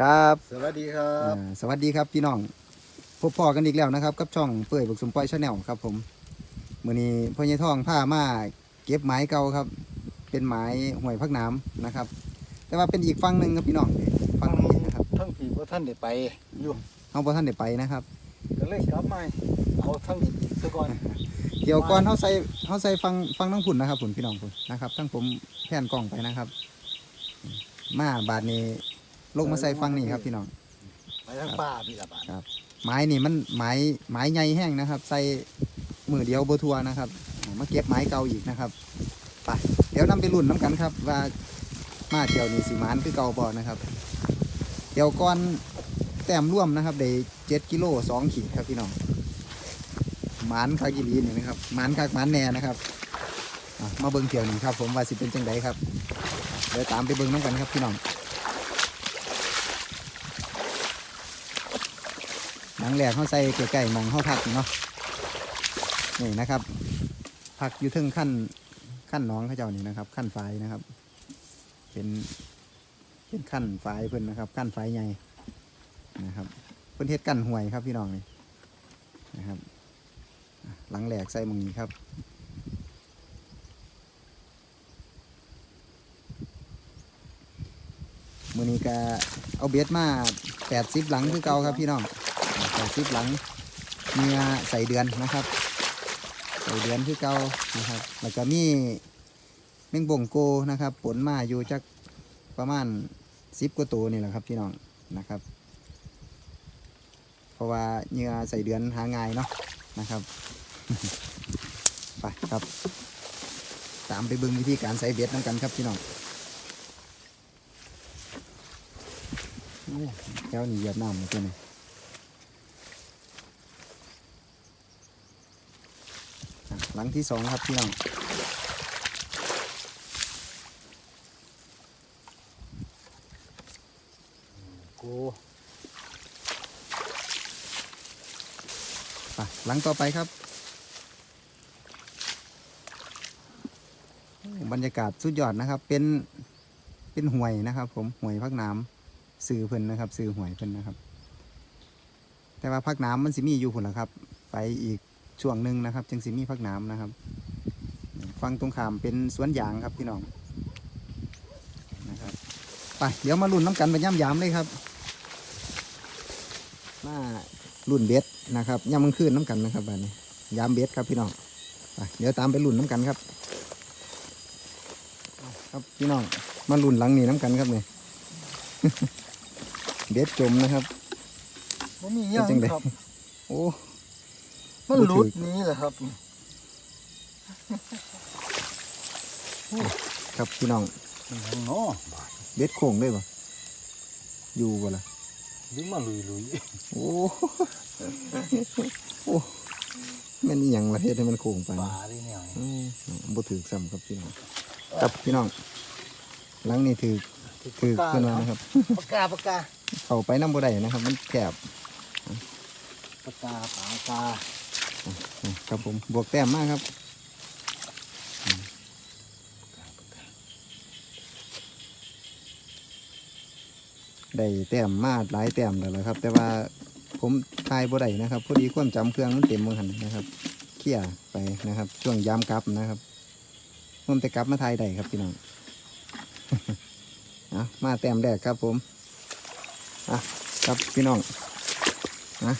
ครับ สวัสดีครับอ่าสวัสดีครับพี่น้องพบพ่อกันอีกแล้วนะครับ กับช่องเปื่อยบุกสมปอยชาแนลครับ ผมมื้อนี้พ่อใหญ่ทองพามาเก็บไม้เก่าครับ เป็นไม้ห่วยพักน้ำนะครับ แต่ว่าเป็นอีกฝั่งหนึ่งครับพี่น้องฝั่งนี้นะครับทั้งผีว่าท่านได้ไปอยู่เฮาบ่ทันได้ไปนะครับ ก็เลยกลับมาเอาทั้งผีซะก่อนเดี๋ยวก่อนเฮาใส่เฮาใส่ฟังฟังทั้งผุนนะครับผุนพี่น้องผุนนะครับทั้งผมแผ่นกล้องไปนะครับ มาบาดนี้ ลงมาใส่ฟังนี่ครับพี่น้อง ไปทั้งป่าพี่ละบาทไม้นี่มันไม้ไม้ใหญ่แห้งนะครับ ใส่มือเดียวโบทัวนะครับอ่ามาเก็บไม้เก่าอีกนะครับไปเดี๋ยวนำไปรุ่นน้ำกันครับ ว่ามาเที่ยวนี่สีมานคือเก่าบ่นะครับเดี๋ยวก่อนแต้มร่วมนะครับได้เจ็ดกิโลสองขีดครับพี่น้องหมานคากิลีนี่นะครับหมานคักหมานแน่นะครับอะมาเบิ่งเที่ยวนี่ครับ ผมว่าสิเป็นจังไดครับเดี๋ยวตามไปเบิ่งน้ำกันครับพี่น้อง หลังแรกเขาใส่ใกล้ๆมองเขาพักเนาะนี่นะครับพักอยู่เทึงขั้นขั้นน้องเขาเจ้านี่นะครับ ขั้นฝายนะครับเป็นเป็นขั้นฝายเพิ่อนนะครับ ขั้นฝายใหญ่นะครับเพิ่อนเฮ็ดกั้นห่วยครับพี่น้องนี่นะครับ หลังแหลกใส่มองนี้ครับมือนี้ก็เอาเบ็ดมาแปดสิบหลังคือเก่าครับพี่น้อง แปดสิบหลังเมียใส่เดือนนะครับ ใส่เดือนคือเก่านะครับแล้วก็มีแมงบ่งโกนะครับผลมาอยู่จักประมาณสิบกว่าตัวนี่แหละครับพี่น้องนะครับ เพราะว่าเหงื่อใส่เดือนหาง่ายเนาะนะครับไปครับ ตามไปเบิ่งวิธีการใส่เบ็ดน้ำกันครับพี่น้องแก้วนี่เหยียบน้ำเลยตัวนี้อะ หลังที่สองครับพี่น้องกูไปหลังต่อไปครับโอ้บรรยากาศสุดยอดนะครับ เป็นเป็นห่วยนะครับ ผมห่วยพักน้ำซื้อเพิ่นนะครับซื้อห่วยเพิ่นนะครับ แต่ว่าพักน้ำมันสิมีอยู่พุ่นละครับ ไปอีก ช่วงหนึ่งนะครับ จึงสิมีพักน้ำนะครับฟังตรงขามเป็นสวนยางครับพี่น้องนะครับไปเดี๋ยวมาลุ้นน้ำกันไปย่ำยามเลยครับ มารุ่นเบสนะครับย่ำมันขึ้นน้ำกันนะครับบัดนี้ยามเบสครับพี่น้องไปเดี๋ยวตามไปรุ่นน้ำกันครับเอาครับพี่น้องมารุ่นหลังนี้น้ำกันครับเนี่ยเบสจมนะครับบ่มีหยังเป็นจังใดครับ โอ้ มันบ่หถืลุอดหนี้แหละครับครับพี่น้องมันหยังเนาะบาดเบสโค้งด้วยปะอยู่บ่ล่ะดึงมาลุยลุยโอ้โอ้แม่นอีหยังละเฮ็ดให้มันโค้งไปป่าเลยเนี่ยอืมบ่ถือซ้ำครับพี่น้องครับพี่น้องหลังนี้ถือถือขึ้นมานะครับปากกาปากกาเข้าไปน้ำบ่ได้นะครับ มันแคบปากกาปากกา ครับผมบวกแต้มมากครับได้แต้มมากหลายแต้มแล้วละครับ แต่ว่าผมทายบ่ได้นะครับพอดีความจำเครื่องมันเต็มมือหันนะครับเคลี่ยไปนะครับ ช่วงยามกลับนะครับผมแต่กลับมาทายได้ครับพี่น้องอะมาแต้มแรกครับผมอะครับพี่น้องนะ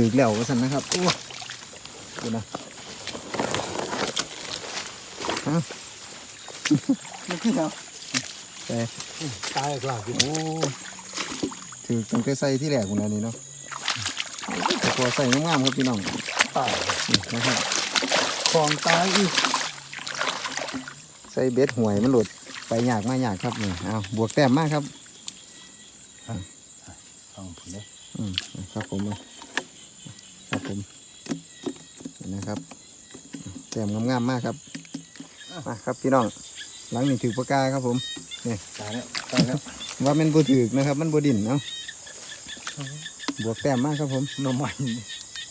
ถือแล้วว่าสันนะครับโอ้ดูนะมันคือหยังแต่ตายกว่ากินโอ้ถือตั้งแต่ใส่ที่แรกคนนั้นนี่เนาะแต่พอใส่งามๆครับพี่น้องตายนี่นะครับของตายอีกใส่เบ็ดห่วยมันหลุดไปยากมากยากครับนี่เอาบวกแต้มมากครับฟังผมเด้อืมครับผมครับ ผมนี่นะครับแต้มงามๆมากครับมาครับพี่น้องหลังนี่ถือปากกาครับผมตายแล้วตายแล้วว่ามันบ่ถือนะครับ มันบ่ดิ่นเนาะบวกแต้มมากครับผมหน่อไม้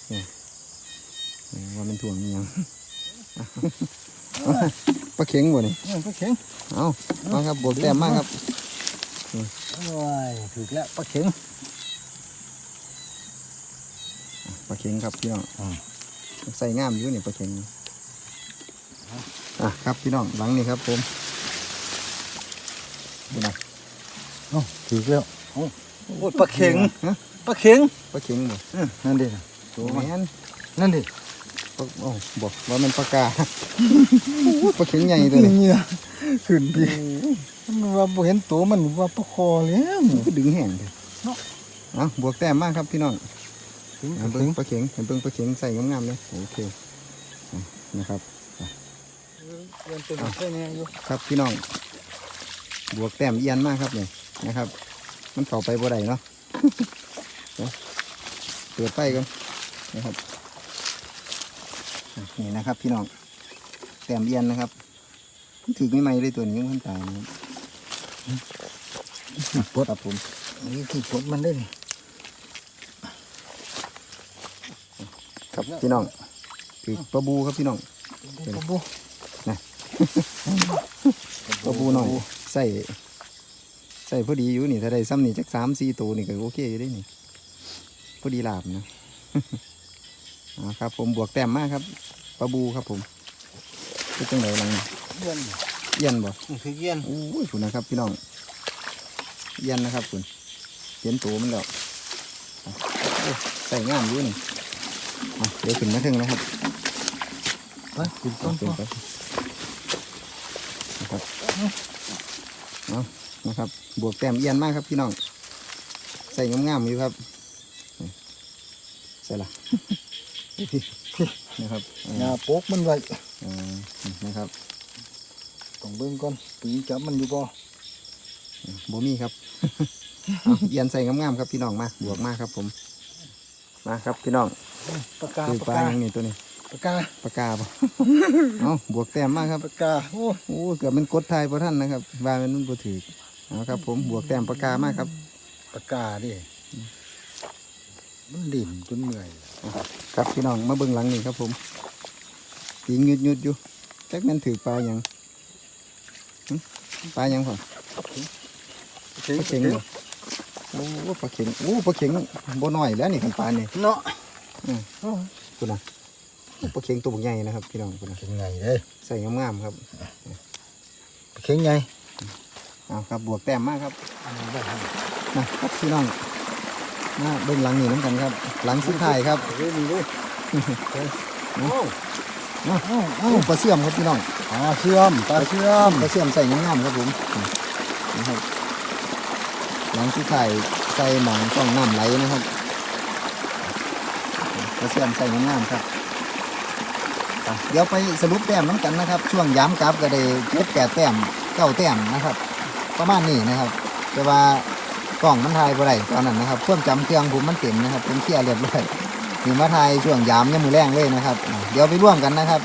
เออว่ามันถ่วงอหยังปลาเข็งบ่นี่เออก็แข็งเอามาครับบวกแต้มมากครับโอ้ยถูกแล้วปลาเข็ง ปลา เข็งครับพี่น้องอใส่ง่ามอยู่นี่ปลาเข็งอะครับพี่น้องหลังนี่ครับผมนี่นะเอ้ถูกแล้วโอ้โอ้ปลาเข็งฮะปลาเข็งปลาเข็งบ่นั่นดิน่ะตัวแม่นนั่นดิโอ้บอกว่ามันปลากาปลาเข็งใหญ่ตัวนี้เนี่ยขึ้นพี่มันว่าเห็นตัวมันว่าปลาคอแล้วมันก็ดึงแห้งเลยเนาะบวกแต้มมากครับพี่น้อง ถึงเอาถึเบิ้งงปลาเข็งเห็นเบิ้งปลาเข็งใส่งามๆเลยโอเคอะนะครับเรียนเป็นแค่นี้อยู่ครับพี่น้อง บวกแต้มเอียนมากครับเนี่ยนะครับ มันเข้าไปบ่ได้เนาะเดี๋ยวเปิดไฟกันนะครับอะนี่นะครับ พี่น้องแต้มเอียนนะครับมันถือไม่ไหมเลยตัวนี้มันตายนะครับปลดครับผมนี่ที่ปลดมันได้นี่ ครับพี่น้องถือปลาบูครับพี่น้องปลาบูปลาบูหน่อยใส่ใส่พอดีอยู่นี่ถ้าได้ซ้ำนี่จักสามสี่ตัวนี่ก็โอเคอยู่ได้นี่พอดีลาบนะอ่าครับผมบวกแต้มมากครับปลาบูครับผมเป็นจังไหนลังเย็นเอียนบ่นี่คือเย็นโอ้ยคุณนะครับพี่น้องเอียนนะครับคุณเห็นตัวมันแล้วอะโอ้ใส่งามอยู่นี่อะ เดี๋ยวขึ้นมาถึงนะครับไปขึ้นต้นขึ้นพ่อไปนะครับเอานะครับ บวกแต้มเอียนมากครับพี่น้อง ใส่งามๆอยู่ครับนี่ใส่ละนะครับอย่าปกมันไว้อ่านะครับต้องเบิ่งก่อนปีจับมันอยู่บ่โบมี่ครับเอาเอียนใส่งามๆครับพี่น้องมา บวกมากครับผม มาครับพี่น้อง ปากกาคือปปาลากกาอย่างนี้ตัวนี้ปากกาปากกาปะ เอาบวกแต้มมากครับปากกาโอ้โอ้เกือบเป็นกดไทายพอท่านนะครับว่ามันมันบ่ถือเอาครับ ผมบวกแต้มปากกามากครับปากกาดิมันดิ่นจนเมื่อยครับพี่น้องมาเบิ่งหลังนี่ครับ ผมตีงยุดยุดๆอยู่แจ็คแมนถือปลาอย่างหึปลาอย่างพอเข็งปลาเข็งเหรอโอ้ปลาเข็งโอ้ปลาเข็งบ่น้อยแล้วนี่ขันปลานี่เนาะ คุณนะโอ้ปลาเข็งตัวใหญ่นะครับพี่น้องคุณนะเข็งไงเด้ใส่งามๆครับเข็งไงเอาครับบวกแต้มมากครับนะครับพี่น้องมาเบิ่งหลังนี่น้ำกันครับ หลังสุดท้ายครับเรื่องนี้ด้วยโอ้เอาเอาเอาปลาเสื่อมครับพี่น้องปลาเชื่อมปลาเชื่อมปลาเสื่อมใส่งามๆครับผมนะครับหลังสุดท้ายใส่หมองช่องน้ำไหลนะครับ ปลาเสื่อมใส่งามๆครับ เดี๋ยวไปสรุปแต้มน้ำกันนะครับ ช่วงย้ำกลับก็ได้เจ็ดแปดแต้มเก้าแต้มนะครับ ประมาณนี้นะครับ แต่ว่ากล่องมันทายบ่ได้ตอนนั้นนะครับความจำเครื่องผมมันเต็มนะครับเป็นเคลียร์เรียบร้อยนี่มาทายช่วงยามเนี่ยมือแรงเลยนะครับ เดี๋ยวไปร่วมกันนะครับ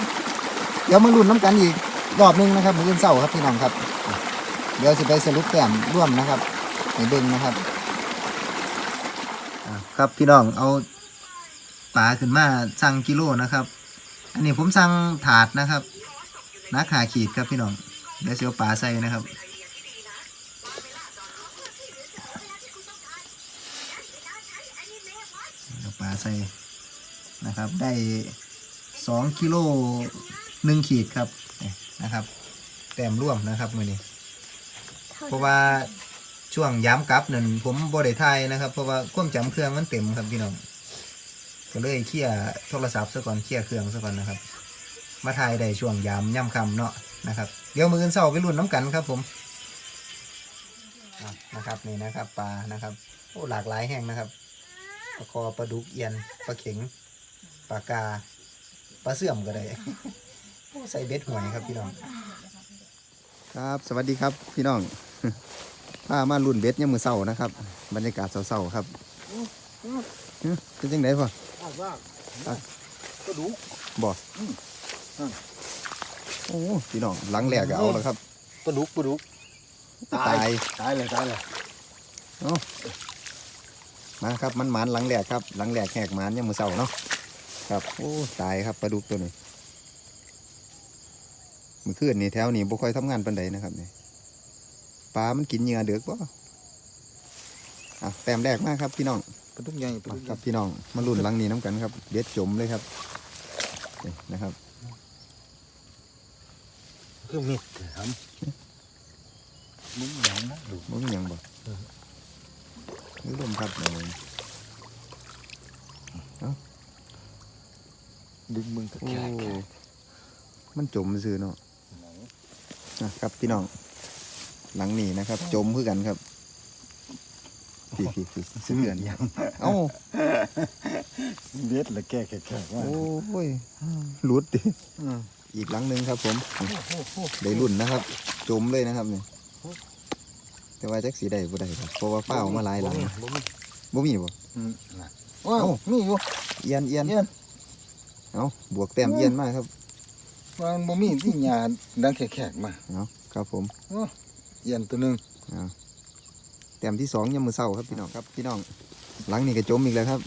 เดี๋ยวมาลุ้นน้ำกันอีกรอบนึงนะครับมืออื่นเศร้าครับพี่น้องครับ เดี๋ยวสิไปสรุปแต้มร่วมนะครับในเบิ้งนะครับครับพี่น้องเอา ปลาขึ้นมาสั่งกิโลนะครับ อันนี้ผมสั่งถาดนะครับนักหาขีดครับพี่น้องเดี๋ยวเสียวปลาใส่นะครับเอาปลาใส่นะครับ ได้สองกิโลหนึ่งขีดครับนะครับ แต้มร่วมนะครับมือนี้ เพราะว่าช่วงย้ำกลับนั่นผมบริไทยนะครับ เพราะว่าควมจำเครื่องมันเต็มครับพี่น้อง ก็เลยเคลียร์โทรศัพท์ซะก่อนเคลียร์เครื่องซะก่อนนะครับ มาถ่ายได้ช่วงยามย่ำคำเนาะนะครับเดี๋ยวมืออนเสาไปรุ่นน้ำกันครับผมนะครับนี่นะครับปลานะครับโอ้หลากหลายแห่งนะครับปลาคอปลาดุกเอียนปลาเข็งปลากาปลาเสื่อมก็ได้โอ้ใส่เบ็ดหวยครับพี่น้อง ครับสวัสดีครับพี่น้องพามารุ่นเบ็ดยามมือเศร้านะครับ บรรยากาศเศร้าๆครับ เป็นจังไดพ่อว่าว่าอะก็ดูบ่โอ้พี่น้องหลังแหลกเอาแล้วครับปลาดุกปลาดุกตายตายเลยตายเลยมาครับมันหมานหลังแหลกครับ หลังแหลกแหกหมานยามมือเศร้าเนาะครับโอ้ตายครับปลาดุกตัวนี้มือคืนนี่แถวนี้บ่ค่อยทำงานปานใดนะครับนี่ปลามันกินเหยื่อเดือกบ่อะแต้มแรกมากครับพี่น้อง ปลาดุกใหญ่ปลามาดุกครับพี่น้องมาลุ้นหลังนี้น้ำกันครับเบ็ดจมเลยครับนี่นะครับคือมิดครับมึงหยังนะดูมันมีหยังบ่นี่ลมพัดเลยดึงมึงตะโอ้แคงมันจมซื่อเนาะ นะครับพี่น้องหลังนี้นะครับ จมคือกันครับ พี่พี่พี่เสื้อนี่ยังเอ้าเบ็ดละแก่แก่แก่ว่าโอ้ยหลุดดิอืมอีกหลังหนึ่งครับ ผมโอ้โหโอ้โหได้รุ่นนะครับ จมเลยนะครับนี่แต่ว่าจักสีได้บ่ได้ครับเพราะว่าฟ้าวมาหลายหลังบ่มีบ่มีบ่อืมน่ะว้าวเอ้ามีอยู่เอียนเอียนเอียนเอ้าบวกแต้มเอียนมากครับว่ามันบ่มีที่หญ้าดังแขกๆมาเอ้าครับผมเอียนตัวหนึงเอ้าแต้มที่สองยามมือเศร้าครับพี่น้องครับพี่น้อง หลังนี่ก็จมอีกแล้วครับ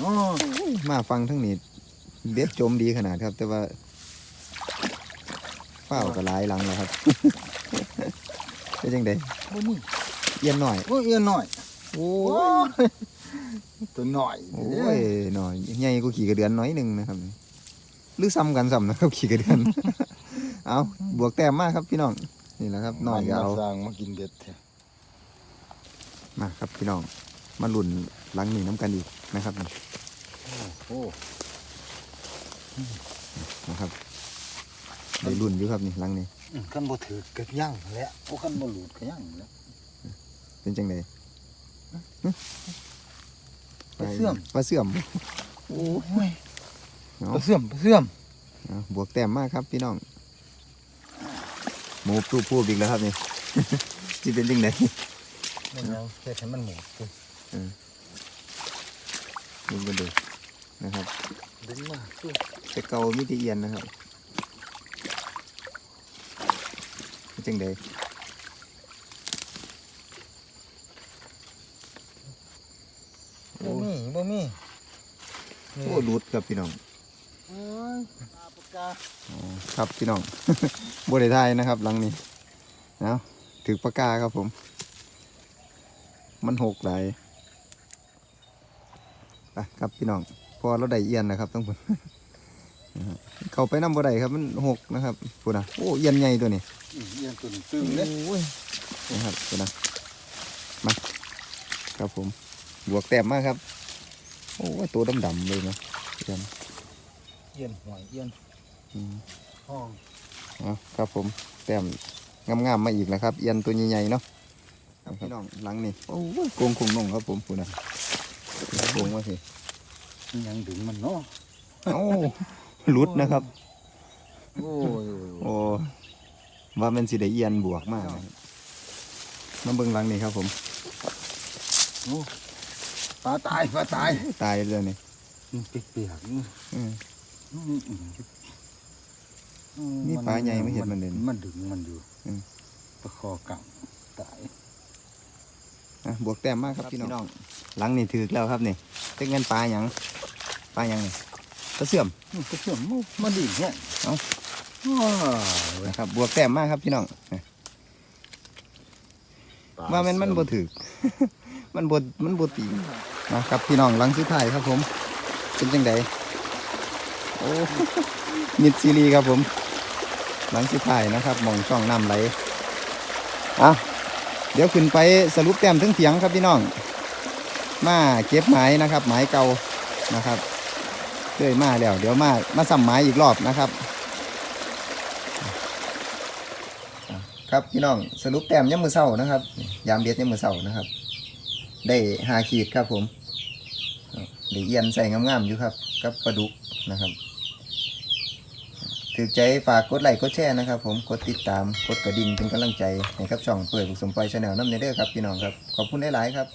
อ๋อมาฟังทั้งนี้เบ็ดจมดีขนาดครับ แต่ว่าฟ้าวก็หลายหลังแล้วครับเป็นจังไดบ่มีเอียนหน่อยโอ้ยเอียนหน่อยโอ้โอ้ยยตัวหน่อยโอ้ยหน่อยใหญ่กูขี่กระเดือนน้อยหนึ่งนะครับหรือซ้ำกันซ้ำนะครับขี่กระเดือนเอาบวกแต้มมากครับพี่น้องนี่แหละครับหน่อยก็เอามสร้างมากินเบ็ด แท้มาครับพี่น้องมาลุ่นหลังนี้น้ำกันอีกนะครับโอ้นะครับได้รุ่นอยู่ครับนี่หลังนี้อืมคันบ่ถือก็ยั่งแหล้วโอ้คันบ่หลุดก็ยั่งแหล้วเป็นจังไดปลาเสื่อมปลาเสื่อมโอ้ยเอาปลาเสื่อมปลาเสื่อมเอาบวกแต้มมากครับพี่น้องหมูตู้พูบอีกแล้วครับนี่ที่เป็นจังได มันยังเฮ็ดให้มันหมุนสิดูกันดูนะครับดึงมาสู้แต่เกามิติเอียนนะครับเป็นจังไดบ่มีบ่มีโอ้รูดครับพี่น้องโอ้ยปลาปากกาอ๋อครับพี่น้องบริไทยนะครับหลังนี้เอาถือปากกาครับผม มันหกไหลายไปครับพี่น้อง พอเราได้เอียนนะครับต้องพูดนะฮะเข้าไปน้ำบ่ได้ครับมันหกนะครับพูดนะโอ้เอียนใหญ่ตัวนี้อืมเอียนตัวนี้ตึงเด้โอ้ยนะครับพูดนะมาครับผมบวกแต้มมากครับ โอ้ยตัวดำๆเลยนะเอียนเอียนหอยเอียนอืมห้องเอาครับผมแต้มงามๆมาอีกแล้วครับ เอียนตัวใหญ่ๆเนาะ ครับพี่น้องหลังนี่โอ้ยโกงคงนงครับผมพูดนะโกงว่าสิมันยังดึงมันเนาะเอ้าหลุดนะครับ โอ้ยโอ้ว่ามันสิได้เอียนบวกมากนะครับมาเบิ่งหลังนี่ครับผมโอ้ปลาตายปลาตายตายเลยนี่มันเปียกๆนี่อืมอืมอืมอืมีปลาใหญ่ไม่เห็นมันเลยมันดึงมันอยู่อืมประคอกังตายอะ บวกแต้มมากครับพี่น้อง หลังนี่ถือแล้วครับนี่เป็นเงินปลาหยังปลาหยังนี่กระเสื่อมมันก็เชื่อมมันมาดิ่งเนี่ยเอ้าว้าวนะครับบวกแต้มมากครับพี่น้องว่ามันมันบ่ถือมันบ่มันบ่ตีนะครับพี่น้องหลังสุดท้ายครับผมเป็นจังไดโอ้มิดซีรีครับผม หลังสุดท้ายนะครับหมองช่องน้ำไหลอะ เดี๋ยวขึ้นไปสรุปแต้มถึงเถียงครับพี่น้อง มาเก็บไม้นะครับไม้เก่านะครับเคยมาแล้ว เดี๋ยวมามาซ้ำไม้อีกรอบนะครับ ครับพี่น้องสรุปแต้มยามมือเศร้านะครับ ยามเบ็ดยามมือเศร้านะครับ ได้หาขีดครับผมได้เอียนใส่งามๆอยู่ครับ กับปลาดุกนะครับ ถือใจฝากกดไลค์กดแชร์นะครับ ผมกดติดตามกดกระดิ่งเป็นกำลังใจให้กับช่องเปิดบุกสมปล่อยชาแนลน้ำเนเด้อครับพี่น้องครับขอบคุณหลายๆครับ